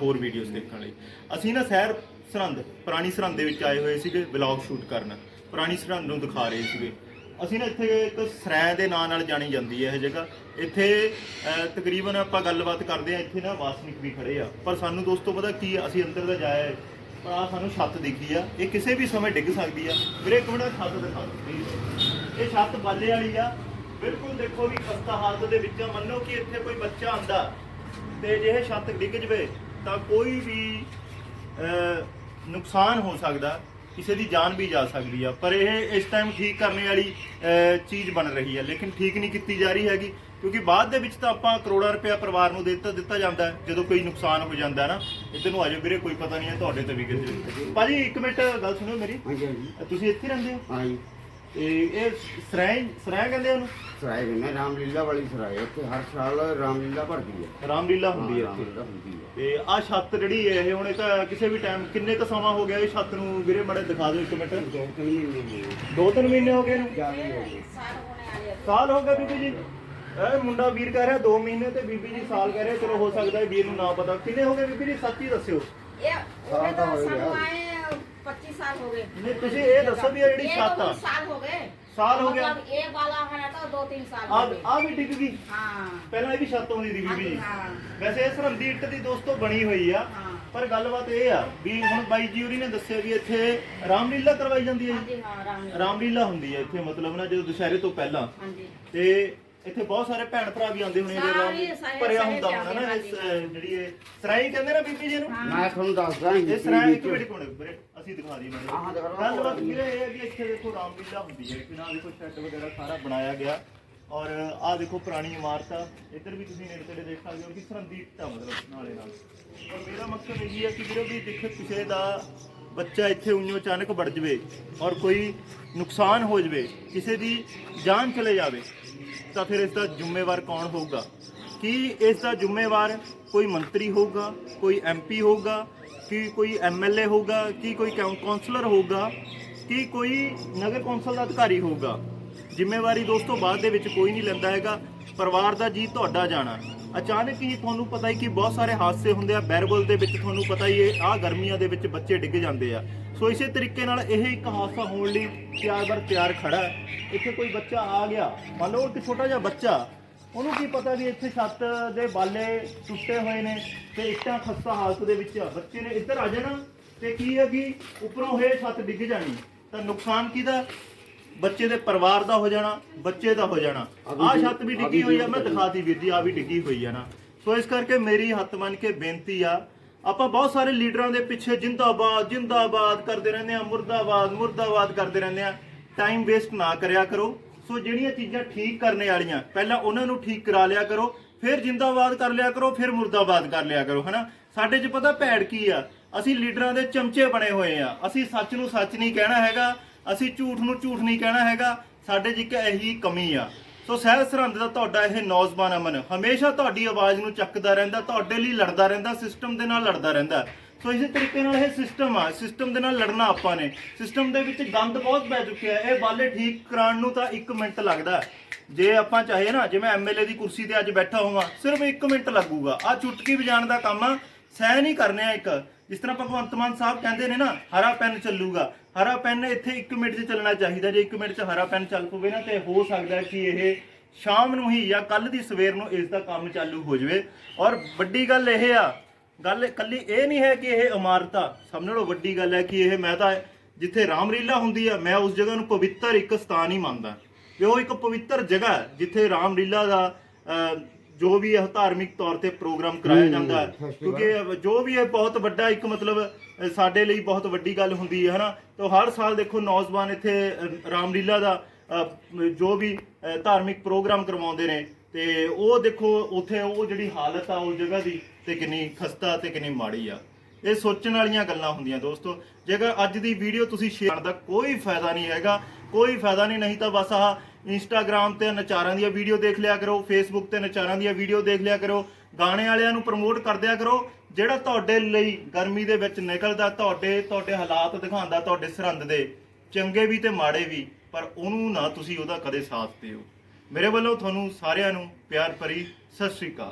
ਹੋਰ ਵੀਡੀਓਜ਼ ਦੇਖਣ ਲਈ। ਅਸੀਂ ਨਾ ਸ਼ਹਿਰ ਸਰਹੰਦ, ਪੁਰਾਣੀ ਸਰਹੰਦ ਦੇ ਵਿੱਚ ਆਏ ਹੋਏ ਸੀਗੇ ਵਲੌਗ ਸ਼ੂਟ ਕਰਨ। ਪੁਰਾਣੀ ਸਰਹੰਦ ਨੂੰ ਦਿਖਾ ਰਹੇ ਸੀਗੇ। ਅਸੀਂ ਨਾ ਇੱਥੇ ਇੱਕ ਸਰੈ ਦੇ ਨਾਂ ਨਾਲ ਜਾਣੀ ਜਾਂਦੀ ਹੈ ਇਹ ਜਗ੍ਹਾ। ਇੱਥੇ ਤਕਰੀਬਨ ਆਪਾਂ ਗੱਲਬਾਤ ਕਰਦੇ ਆ ਇੱਥੇ ਨਾ ਵਾਸਨਿਕ ਵੀ ਖੜੇ ਆ। ਪਰ ਸਾਨੂੰ ਦੋਸਤੋ ਪਤਾ ਕੀ ਅਸੀਂ ਅੰਦਰ ਦਾ ਜਾਇਆ ਪਰ ਆ ਸਾਨੂੰ ਛੱਤ ਦਿਖੀ ਆ। ਇਹ ਕਿਸੇ ਵੀ ਸਮੇਂ ਡਿੱਗ ਸਕਦੀ ਆ। ਵੀਰੇ, ਇੱਕ ਮਿੰਟ ਛੱਤ ਦਿਖਾ ਦਿਓ ਇਹ ਛੱਤ ਬਾਲੇ ਵਾਲੀ ਆ। ਬਿਲਕੁਲ ਦੇਖੋ ਵੀ ਖਸਤਾ ਹਾਲਤ ਦੇ ਵਿੱਚ ਮੰਨੋ ਕਿ ਇੱਥੇ ਕੋਈ ਬੱਚਾ ਆਂਦਾ ਤੇ ਜੇ ਇਹ ਛੱਤ ਡਿੱਗ ਜਵੇ ਤਾਂ ਕੋਈ ਵੀ ਨੁਕਸਾਨ ਹੋ ਸਕਦਾ ਕਿਸੇ ਦੀ ਜਾਨ ਵੀ ਜਾ ਸਕਦੀ ਆ। ਪਰ ਇਹ ਇਸ ਟਾਈਮ ਠੀਕ ਕਰਨੇ ਵਾਲੀ ਚੀਜ਼ ਬਣ ਰਹੀ ਹੈ ਲੇਕਿਨ ਠੀਕ ਨਹੀਂ ਕੀਤੀ ਜਾ ਰਹੀ ਹੈਗੀ ਕਿਉਂਕਿ ਬਾਅਦ ਦੇ ਵਿੱਚ ਤਾਂ ਆਪਾਂ ਕਰੋੜਾਂ ਰੁਪਇਆ ਪਰਿਵਾਰ ਨੂੰ ਦਿੱਤਾ ਦਿੱਤਾ ਜਾਂਦਾ ਜਦੋਂ ਕੋਈ ਨੁਕਸਾਨ ਹੋ ਜਾਂਦਾ ਨਾ। ਇੱਧਰ ਨੂੰ ਆਜੋ ਵੀਰੇ ਕੋਈ ਪਤਾ ਨਹੀਂ ਹੈ ਤੁਹਾਡੇ ਤੇ ਵੀ ਕਿਸੇ ਭਾਜੀ ਇੱਕ ਮਿੰਟ ਗੱਲ ਸੁਣੋ ਮੇਰੀ। ਤੁਸੀਂ ਇੱਥੇ ਰਹਿੰਦੇ ਹੋ? ਹਾਂਜੀ। ਤੇ ਇਹ ਸਰਾਇ ਸਰਾਇ ਕਹਿੰਦੇ ਉਹਨੂੰ? ਸਰਾਏ ਨੇ ਰਾਮਲੀਲਾ ਵਾਲੀ ਸਰਾਏ ਉੱਥੇ ਹਰ ਸਾਲ ਰਾਮਲੀਲਾ ਭਰਦੀ ਹੈ। ਰਾਮਲੀਲਾ ਹੁੰਦੀ ਹੈ ਹਾਂ, ਇੱਥੇ ਰਾਮਲੀਲਾ ਹੁੰਦੀ ਹੈ। ਤੇ ਆ ਛੱਤ ਜਿਹੜੀ ਹੈ ਇਹ ਹੁਣ ਇਹ ਤਾਂ ਕਿਸੇ ਵੀ ਟਾਈਮ ਕਿੰਨੇ ਕ ਸਮਾਂ ਹੋ ਗਿਆ ਇਹ ਛੱਤ ਨੂੰ? ਵੀਰੇ ਮੜੇ ਦਿਖਾ ਦਿਓ ਇੱਕ ਮਿੰਟ। ਦੋ ਤਿੰਨ ਮਹੀਨੇ ਹੋ ਗਏ। ਦੋ ਤਿੰਨ ਮਹੀਨੇ ਹੋ ਗਏ ਇਹਨੂੰ? ਜ਼ਿਆਦਾ ਹੀ ਹੋ ਗਏ। ਸਾਲ ਹੋ ਗਿਆ ਬੀਬੀ ਜੀ। ਇਹ ਮੁੰਡਾ ਵੀਰ ਕਹਿ ਰਿਹਾ 2 ਮਹੀਨੇ ਤੇ ਬੀਬੀ ਜੀ ਸਾਲ ਕਹਿ ਰਹੇ ਚਲੋ ਹੋ ਸਕਦਾ ਹੈ ਵੀਰ ਨੂੰ ਨਾ ਪਤਾ। ਕਿੰਨੇ ਹੋ ਗਏ ਬੀਬੀ ਜੀ? ਸੱਚੀ ਦੱਸਿਓ। ਇਹ ਉਹਦੇ ਸਾਲ ਤਾਂ ਤਾਂ ਹੋ ਗਿਆ। ਸਾਨੂੰ ਆਏ 25 ਸਾਲ ਹੋ ਗਏ ਨਹੀਂ ਤੁਸੀਂ ਇਹ ਦੱਸੋ ਵੀ ਇਹ ਜਿਹੜੀ ਛੱਤ ਆ ਸਾਲ ਹੋ ਗਏ ਸਾਲ ਹੋ ਗਿਆ ਮਤਲਬ ਇਹ ਵਾਲਾ ਹੈ ਤਾਂ 2-3 ਸਾਲ ਆ ਹੋ ਗਏ ਆ ਵੀ ਡਿੱਗ ਗਈ ਹਾਂ ਪਹਿਲਾਂ ਇਹ ਵੀ ਛੱਤ ਹੁੰਦੀ ਸੀ ਬੀਬੀ ਜੀ ਹਾਂ ਵੈਸੇ ਇਹ ਸਰਹੰਦੀ ਇੱਟ ਦੀ ਦੋਸਤੋ ਬਣੀ ਹੋਈ ਆ ਹਾਂ ਪਰ ਗੱਲਬਾਤ ਇਹ ਆ ਵੀ ਹੁਣ ਬਾਈ ਜੀ ਹੋਰੀ ਨੇ ਦੱਸਿਆ ਵੀ ਇੱਥੇ ਰਾਮਲੀਲਾ ਕਰਵਾਈ ਜਾਂਦੀ ਹੈ ਜੀ ਹਾਂਜੀ ਹਾਂ ਰਾਮ ਰਾਮਲੀਲਾ ਹੁੰਦੀ ਹੈ ਇੱਥੇ ਮਤਲਬ ਨਾ ਜਦੋਂ ਦੁਸ਼ਹਿਰੇ ਤੋਂ ਪਹਿਲਾਂ ਹਾਂਜੀ ਤੇ ਇੱਥੇ ਬਹੁਤ ਸਾਰੇ ਭੈਣ ਭਰਾ ਵੀ ਆਉਂਦੇ ਹੋਣੇ ਸਾਰੇ- ਸਾਰੇ- ਭਰਿਆ ਸਾਰੇ ਹੁੰਦਾ ਹੋਣਾ ਨਾ ਇਸ, ਅਹ, ਜਿਹੜੀ ਇਹ ਸਰਾਈ ਕਹਿੰਦੇ ਨਾ ਬੀਬੀ ਜੀ ਨੂੰ। ਮੈਂ ਤੁਹਾਨੂੰ ਦੱਸਦਾ ਇਹ ਸਰਾਈ ਇੱਕ ਮਿੰਟ ਕੋਣ ਵੀਰੇ ਅਸੀਂ ਦਿਖਾ ਦਈਏ ਹਾਂ, ਹਾਂ, ਮੈਨੂੰ ਦਿਖਾ ਦਿਓ। ਗੱਲਬਾਤ ਵੀਰੇ ਇਹ ਹੈ ਵੀ ਇੱਥੇ ਦੇਖੋ ਰਾਮਲੀਲਾ ਹੁੰਦੀ ਹੈ ਕਿ ਨਾਲ ਦੇਖੋ ਸ਼ੈੱਡ ਵਗੈਰਾ ਸਾਰਾ ਬਣਾਇਆ ਗਿਆ। ਔਰ ਆਹ ਦੇਖੋ ਪੁਰਾਣੀ ਇਮਾਰਤ ਆ। ਇੱਧਰ ਵੀ ਤੁਸੀਂ ਨੇੜੇ ਤੇੜੇ ਦੇਖ ਸਕਦੇ ਹੋ ਕਿ ਸਰੰਦੀ ਇੱਟਾਂ ਮਤਲਬ ਨਾਲੇ ਨਾਲ। ਔਰ ਮੇਰਾ ਮਕਸਦ ਇਹ ਹੈ ਕਿ ਵੀਰੇ ਵੀ ਦੇਖੋ ਕਿਸੇ ਦਾ ਬੱਚਾ ਇੱਥੇ ਉਈਓ ਅਚਾਨਕ ਵੜ ਜਵੇ ਔਰ ਕੋਈ ਨੁਕਸਾਨ ਹੋ ਜਵੇ ਕਿਸੇ ਦੀ ਜਾਨ ਚਲੇ ਜਾਵੇ। ਤਾਂ ਫਿਰ ਇਸ ਦਾ ਜ਼ਿੰਮੇਵਾਰ ਕੌਣ ਹੋਊਗਾ? ਕੀ ਇਸ ਦਾ ਜ਼ਿੰਮੇਵਾਰ ਕੋਈ ਮੰਤਰੀ ਹੋਊਗਾ, ਕੋਈ ਐਮਪੀ ਹੋਊਗਾ, ਕੀ ਕੋਈ ਐਮਐਲਏ ਹੋਊਗਾ, ਕੀ ਕੋਈ ਕੌਂ- ਕੌਂਸਲਰ ਹੋਊਗਾ, ਕੀ ਕੋਈ ਨਗਰ ਕੌਂਸਲ ਦਾ ਅਧਿਕਾਰੀ ਹੋਊਗਾ? ਜ਼ਿੰਮੇਵਾਰੀ ਦੋਸਤੋ ਬਾਅਦ ਦੇ ਵਿੱਚ ਕੋਈ ਨਹੀਂ ਲੈਂਦਾ ਹੈਗਾ। ਪਰਿਵਾਰ ਦਾ ਜੀ ਤੁਹਾਡਾ ਜਾਣਾ। ਅਚਾਨਕ ਹੀ ਤੁਹਾਨੂੰ ਪਤਾ ਹੀ ਕਿ ਬਹੁਤ ਸਾਰੇ ਹਾਦਸੇ ਹੁੰਦੇ ਆ। ਬੈਰਬਲ ਦੇ ਵਿੱਚ ਤੁਹਾਨੂੰ ਪਤਾ ਹੀ ਹੈ ਆਹ ਗਰਮੀਆਂ ਦੇ ਵਿੱਚ ਬੱਚੇ ਡਿੱਗ ਜਾਂਦੇ ਆ। ਸੋ ਇਸੇ ਤਰੀਕੇ ਨਾਲ ਇਹ ਇੱਕ ਹਾਦਸਾ ਹੋਣ ਲਈ ਤਿਆਰ ਬਰ ਤਿਆਰ ਖੜਾ ਹੈ। ਇੱਥੇ ਕੋਈ ਬੱਚਾ ਆ ਗਿਆ। ਮੰਨ ਲਓ ਇੱਕ ਛੋਟਾ ਜਿਹਾ ਬੱਚਾ। ਉਹਨੂੰ ਕੀ ਪਤਾ ਵੀ ਇੱਥੇ ਛੱਤ ਦੇ ਬਾਲੇ ਟੁੱਟੇ ਹੋਏ ਨੇ ਤੇ ਇੱਟਾਂ ਖਸਤਾ ਹਾਲਤ ਦੇ ਵਿੱਚ ਬੱਚੇ ਨੇ ਇੱਧਰ ਆ ਜਾਣਾ ਤੇ ਕੀ ਹੈ ਕਿ ਉੱਪਰੋਂ ਇਹ ਛੱਤ ਡਿੱਗ ਜਾਣੀ। ਤਾਂ ਨੁਕਸਾਨ ਕਿਹਦਾ? ਬੱਚੇ ਦੇ ਪਰਿਵਾਰ ਦਾ ਹੋ ਜਾਣਾ ਬੱਚੇ ਦਾ ਹੋ ਜਾਣਾ। ਆਹ ਛੱਤ ਵੀ ਡਿੱਗੀ ਹੋਈ ਆ ਮੈਂ ਦਿਖਾਤੀ ਵੀਰ ਜੀ ਆ ਵੀ ਡਿੱਗੀ ਹੋਈ ਆ ਨਾ। ਸੋ ਇਸ ਕਰਕੇ ਮੇਰੀ ਹੱਥ ਮੰਨ ਕੇ ਬੇਨਤੀ ਆ ਆਪਾਂ ਬਹੁਤ ਸਾਰੇ ਲੀਡਰਾਂ ਦੇ ਪਿੱਛੇ ਜਿੰਦਾਬਾਦ ਜਿੰਦਾਬਾਦ ਕਰਦੇ ਰਹਿੰਦੇ ਆ ਮੁਰਦਾਬਾਦ ਮੁਰਦਾਬਾਦ ਕਰਦੇ ਰਹਿੰਦੇ ਆ ਟਾਈਮ ਵੇਸਟ ਨਾ ਕਰਿਆ ਕਰੋ। ਸੋ ਜਿਹੜੀਆਂ ਚੀਜ਼ਾਂ ਠੀਕ ਕਰਨੇ ਵਾਲੀਆਂ, ਪਹਿਲਾਂ ਉਹਨਾਂ ਨੂੰ ਠੀਕ ਕਰਾ ਲਿਆ ਕਰੋ, ਫਿਰ ਜਿੰਦਾਬਾਦ ਕਰ ਲਿਆ ਕਰੋ, ਫਿਰ ਮੁਰਦਾਬਾਦ ਕਰ ਲਿਆ ਕਰੋ, ਹਨਾ? ਸਾਡੇ 'ਚ ਪਤਾ ਭੈੜ ਕੀ ਆ? ਅਸੀਂ ਲੀਡਰਾਂ ਦੇ ਚਮਚੇ ਬਣੇ ਹੋਏ ਆ। ਅਸੀਂ ਸੱਚ ਨੂੰ ਸੱਚ ਨਹੀਂ ਕਹਿਣਾ ਹੈਗਾ, ਅਸੀਂ ਝੂਠ ਨੂੰ ਝੂਠ ਨਹੀਂ ਕਹਿਣਾ ਹੈਗਾ। ਸਾਡੇ 'ਚ ਇੱਕ ਇਹੀ ਕਮੀ ਆ। ਸੋ ਸਹਿਜ ਸਰਹੰਦ ਦਾ ਤੁਹਾਡਾ ਇਹ ਨੌਜਵਾਨ ਅਮਨ, ਹਮੇਸ਼ਾ ਤੁਹਾਡੀ ਆਵਾਜ਼ ਨੂੰ ਚੱਕਦਾ ਰਹਿੰਦਾ, ਤੁਹਾਡੇ ਲਈ ਲੜਦਾ ਰਹਿੰਦਾ ਸਿਸਟਮ ਦੇ ਨਾਲ ਲੜਦਾ ਰਹਿੰਦਾ। ਸੋ ਇਸੇ ਤਰੀਕੇ ਨਾਲ ਇਹ ਸਿਸਟਮ ਆ ਸਿਸਟਮ ਦੇ ਨਾਲ ਲੜਨਾ ਆਪਾਂ ਨੇ। ਸਿਸਟਮ ਦੇ ਵਿੱਚ ਗੰਦ ਬਹੁਤ ਪੈ ਚੁੱਕਿਆ ਹੈ, ਇਹ ਬਾਲੇ ਠੀਕ ਕਰਾਉਣ ਨੂੰ ਤਾਂ 1 ਮਿੰਟ ਲੱਗਦਾ ਜੇ ਆਪਾਂ ਚਾਹੇ ਨਾ, ਜਿਵੇਂ ਐਮਐਲਏ ਦੀ ਕੁਰਸੀ ਤੇ ਅੱਜ ਬੈਠਾ ਹੋਵਾਂ, ਸਿਰਫ 1 ਮਿੰਟ ਲੱਗੂਗਾ। ਆ ਚੁਟਕੀ ਵਜਾਉਣ ਦਾ ਕੰਮ ਆ, ਸਹਿ ਨਹੀਂ ਕਰਨੇ ਆ ਇੱਕ। ਜਿਸ ਤਰ੍ਹਾਂ ਭਗਵੰਤ ਮਾਨ ਸਾਹਿਬ ਕਹਿੰਦੇ ਨੇ ਨਾ ਹਰਾ ਪੈਨ ਚੱਲੂਗਾ। ਹਰਾ ਪੈਨ ਇੱਥੇ 1 ਮਿੰਟ 'ਚ ਚੱਲਣਾ ਚਾਹੀਦਾ ਜੇ 1 ਮਿੰਟ 'ਚ ਹਰਾ ਪੈਨ ਚੱਲ ਪਵੇ ਨਾ ਤੇ ਹੋ ਸਕਦਾ ਕਿ ਇਹ ਸ਼ਾਮ ਨੂੰ ਹੀ ਜਾਂ ਕੱਲ ਦੀ ਸਵੇਰ ਨੂੰ ਇਸ ਦਾ ਕੰਮ ਚਾਲੂ ਹੋ ਜਾਵੇ। ਔਰ ਵੱਡੀ ਗੱਲ ਇਹ ਆ ਗੱਲ ਕੱਲੀ ਇਹ ਨਹੀਂ ਹੈ ਕਿ ਇਹ ਇਮਾਰਤ ਆ ਸਭ ਨਾਲੋਂ ਵੱਡੀ ਗੱਲ ਹੈ ਕਿ ਇਹ ਮੈਂ ਤਾਂ ਜਿੱਥੇ ਰਾਮਲੀਲਾ ਹੁੰਦੀ ਆ ਮੈਂ ਉਸ ਜਗ੍ਹਾ ਨੂੰ ਪਵਿੱਤਰ ਇੱਕ ਸਥਾਨ ਹੀ ਮੰਨਦਾ। ਕਿ ਉਹ ਇੱਕ ਪਵਿੱਤਰ ਜਗ੍ਹਾ ਜਿੱਥੇ ਰਾਮਲੀਲਾ ਦਾ ਅਹ, ਜੋ ਵੀ ਇਹ ਧਾਰਮਿਕ ਤੌਰ ਤੇ ਪ੍ਰੋਗਰਾਮ ਕਰਾਇਆ ਜਾਂਦਾ ਹੈ। ਕਿਉਂਕਿ ਜੋ ਵੀ ਇਹ ਬਹੁਤ ਵੱਡਾ ਇੱਕ ਮਤਲਬ ਸਾਡੇ ਲਈ ਬਹੁਤ ਵੱਡੀ ਗੱਲ ਹੁੰਦੀ ਹੈ ਹਨਾ? ਤਾਂ ਹਰ ਸਾਲ ਦੇਖੋ ਨੌਜਵਾਨ ਇੱਥੇ ਰਾਮਲੀਲਾ ਦਾ ਜੋ ਵੀ ਧਾਰਮਿਕ ਪ੍ਰੋਗਰਾਮ ਕਰਵਾਉਂਦੇ ਨੇ ਤੇ ਉਹ ਦੇਖੋ ਉੱਥੇ ਉਹ ਜਿਹੜੀ ਹਾਲਤ ਆ ਉਸ ਜਗ੍ਹਾ ਦੀ ਤੇ ਕਿੰਨੀ ਖਸਤਾ ਤੇ ਕਿੰਨੀ ਮਾੜੀ ਆ। ਇਹ ਸੋਚਣ ਵਾਲੀਆਂ ਗੱਲਾਂ ਹੁੰਦੀਆਂ ਦੋਸਤੋ। ਜੇਕਰ ਅੱਜ ਦੀ ਵੀਡੀਓ ਤੁਸੀਂ ਸ਼ੇਅਰ ਦਾ ਕੋਈ ਫਾਇਦਾ ਨਹੀਂ ਹੈਗਾ ਕੋਈ ਫਾਇਦਾ ਨਹੀਂ ਨਹੀਂ ਤਾਂ ਬਸ ਆਹ ਇੰਸਟਾਗ੍ਰam ਤੇ ਨਚਾਰਾਂ ਦੀਆਂ ਵੀਡੀਓ ਦੇਖ ਲਿਆ ਕਰੋ ਫੇਸਬੁੱਕ ਤੇ ਨਚਾਰਾਂ ਦੀਆਂ ਵੀਡੀਓ ਦੇਖ ਲਿਆ ਕਰੋ। ਗਾਣੇ ਵਾਲਿਆਂ ਨੂੰ ਪ੍ਰਮੋਟ ਕਰਦਿਆ ਕਰੋ, ਜਿਹੜਾ ਤੁਹਾਡੇ ਲਈ ਗਰਮੀ ਦੇ ਵਿੱਚ ਨਿਕਲਦਾ, ਤੁਹਾਡੇ ਤੁਹਾਡੇ ਹਾਲਾਤ ਦਿਖਾਉਂਦਾ, ਤੁਹਾਡੇ ਸਰਹੰਦ ਦੇ, ਚੰਗੇ ਵੀ ਤੇ ਮਾੜੇ ਵੀ, ਪਰ ਉਹਨੂੰ ਨਾ ਤੁਸੀਂ ਉਹਦਾ ਕਦੇ ਸਾਥ ਦਿਓ। ਮੇਰੇ ਵੱਲੋਂ ਤੁਹਾਨੂੰ ਸਾਰਿਆਂ ਨੂੰ ਪਿਆਰ ਭਰੀ ਸਤਿ ਸ਼੍ਰੀ ਅਕਾਲ।